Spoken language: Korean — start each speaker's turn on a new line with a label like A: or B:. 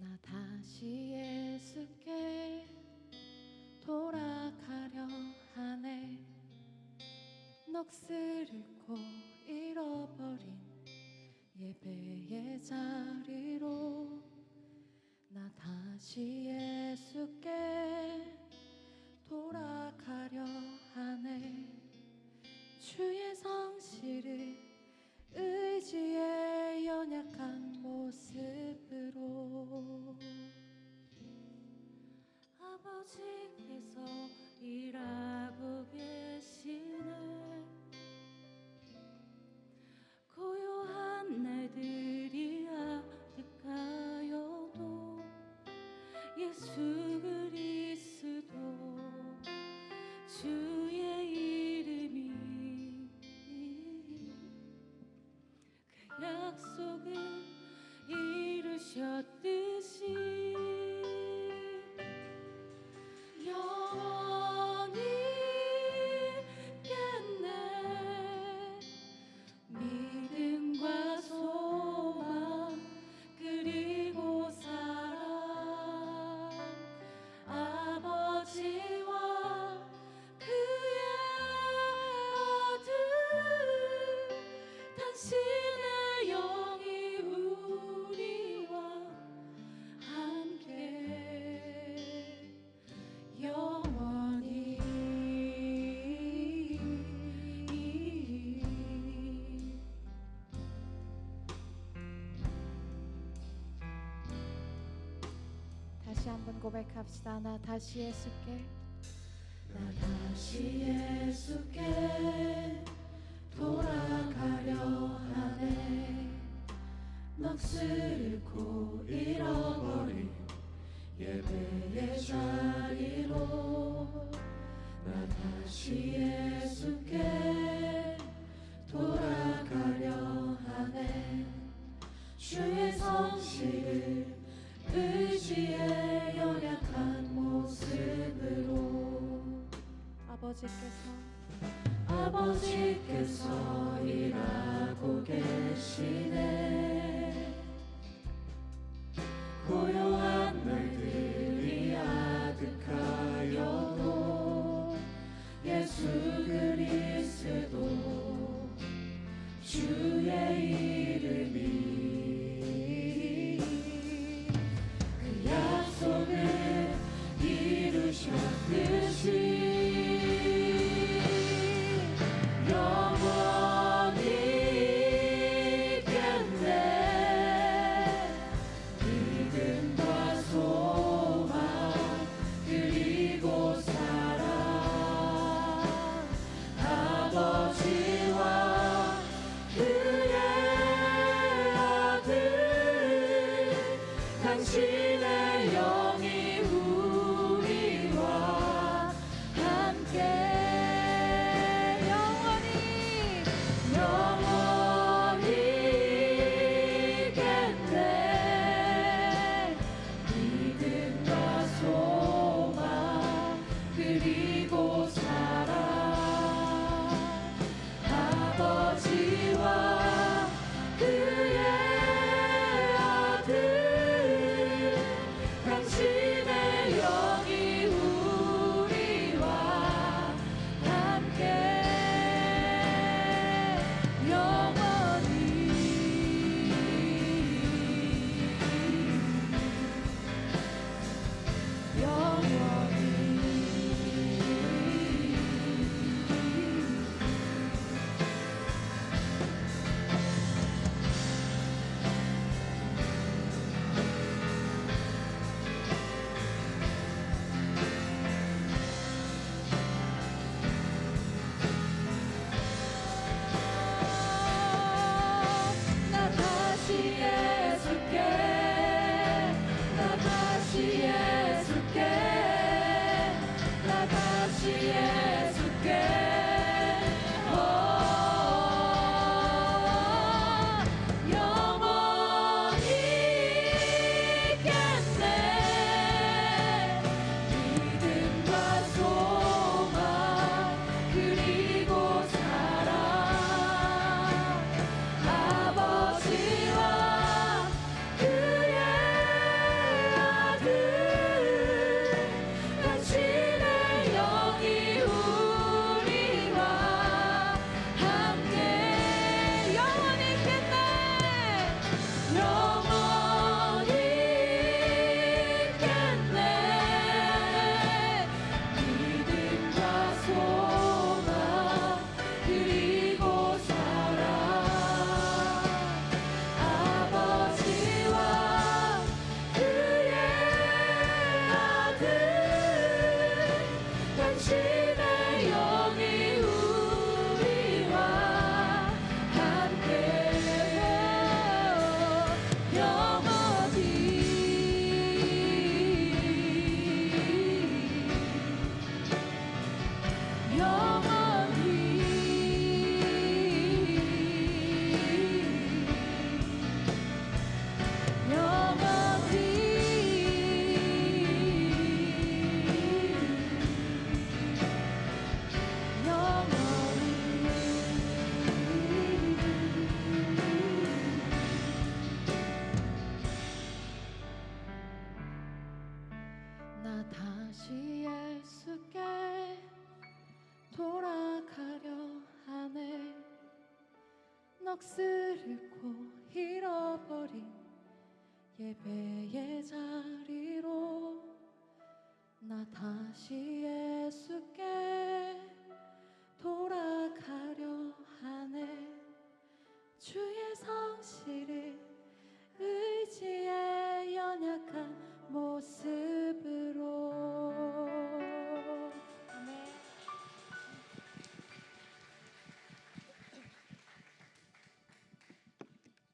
A: 나 다시 예수께 돌아가려 하네. 넋을 잃고 잃어버린 예배의 자리로 나 다시 다시 한번 고백합시다. 나 다시 예수께.
B: 나 다시 예수께 돌아가려 하네. 넋을 잃고 잃어버린 예배의 자리로 나 다시 예수께 돌아가려 하네. 주의 성실을 의지의 연약한 모습으로.
A: 아버지께서.
B: 아버지께서 일하고 계시네. 고요한 날들이 아득하여도 예수 그리스도 주의 이름이 그리
A: 다시 예수께 돌아가려 하네. 넋을 잃고 잃어버린 예배의 자리로 나 다시